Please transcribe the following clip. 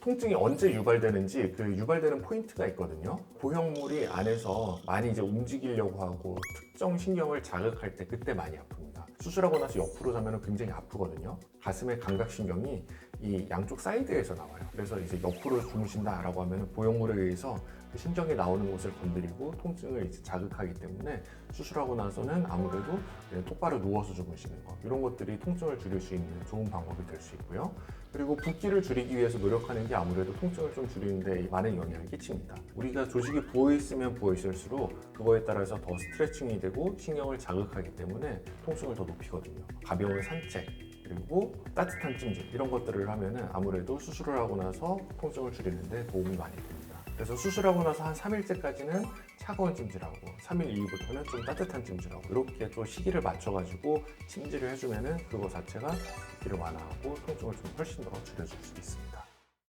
통증이 언제 유발되는지 그 유발되는 포인트가 있거든요. 보형물이 안에서 많이 이제 움직이려고 하고 특정 신경을 자극할 때 그때 많이 아픕니다. 수술하고 나서 옆으로 자면 굉장히 아프거든요. 가슴의 감각신경이 이 양쪽 사이드에서 나와요. 그래서 이제 옆으로 주무신다라고 하면 보형물에 의해서 그 신경이 나오는 곳을 건드리고 통증을 이제 자극하기 때문에 수술하고 나서는 아무래도 똑바로 누워서 주무시는 거 이런 것들이 통증을 줄일 수 있는 좋은 방법이 될 수 있고요. 그리고 붓기를 줄이기 위해서 노력하는 게 아무래도 통증을 좀 줄이는데 많은 영향을 끼칩니다. 우리가 조직이 부어 있으면 부어 있을수록 그거에 따라서 더 스트레칭이 되고 신경을 자극하기 때문에 통증을 더 높이거든요. 가벼운 산책 그리고 따뜻한 찜질 이런 것들을 하면은 아무래도 수술을 하고 나서 통증을 줄이는데 도움이 많이 됩니다. 그래서 수술하고 나서 한 3일째까지는 차가운 찜질하고 3일 이후부터는 좀 따뜻한 찜질하고 이렇게 또 시기를 맞춰가지고 찜질을 해주면은 그거 자체가 붓기를 완화하고 통증을 좀 훨씬 더 줄여줄 수 있습니다.